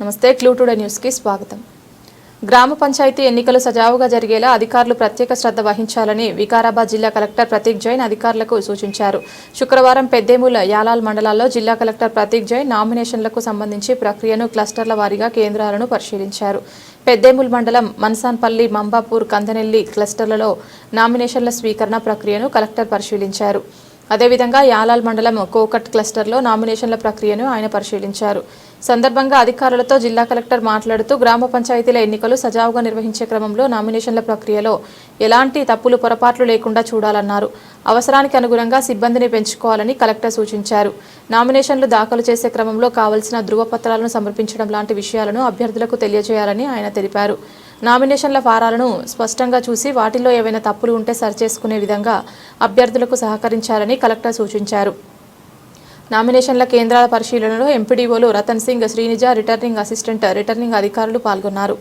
నమస్తే clue today న్యూస్కి స్వాగతం. గ్రామ పంచాయతీ ఎన్నికలు సజావుగా జరిగేలా అధికారులు ప్రత్యేక శ్రద్ధ వహించాలని వికారాబాద్ జిల్లా కలెక్టర్ ప్రతీక్ జైన్ అధికారులకు సూచించారు. శుక్రవారం పెద్దేముల యాలాల్ మండలాల్లో జిల్లా కలెక్టర్ ప్రతీక్ జైన్ నామినేషన్లకు సంబంధించి ప్రక్రియను క్లస్టర్ల వారీగా కేంద్రాలను పరిశీలించారు. పెద్దేముల్ మండలం మన్సాన్పల్లి మంబాపూర్ కందనెల్లి క్లస్టర్లలో నామినేషన్ల స్వీకరణ ప్రక్రియను కలెక్టర్ పరిశీలించారు. అదేవిధంగా యాలాల్ మండలం కోకట్ క్లస్టర్లో నామినేషన్ల ప్రక్రియను ఆయన పరిశీలించారు. సందర్భంగా అధికారులతో జిల్లా కలెక్టర్ మాట్లాడుతూ గ్రామ పంచాయతీల ఎన్నికలు సజావుగా నిర్వహించే క్రమంలో నామినేషన్ల ప్రక్రియలో ఎలాంటి తప్పులు పొరపాట్లు లేకుండా చూడాలన్నారు. అవసరానికి అనుగుణంగా సిబ్బందిని పెంచుకోవాలని కలెక్టర్ సూచించారు. నామినేషన్లు దాఖలు చేసే క్రమంలో కావలసిన ధృవపత్రాలను సమర్పించడం లాంటి విషయాలను అభ్యర్థులకు తెలియజేయాలని ఆయన తెలిపారు. నామినేషన్ల ఫారాలను స్పష్టంగా చూసి వాటిల్లో ఏవైనా తప్పులు ఉంటే సరిచేసుకునే విధంగా అభ్యర్థులకు సహకరించాలని కలెక్టర్ సూచించారు. నామినేషన్ల కేంద్రాల పరిశీలనలో ఎంపీడీఓలు Ratan Singh Srinija returning assistant returning అధికారులు పాల్గొన్నారు.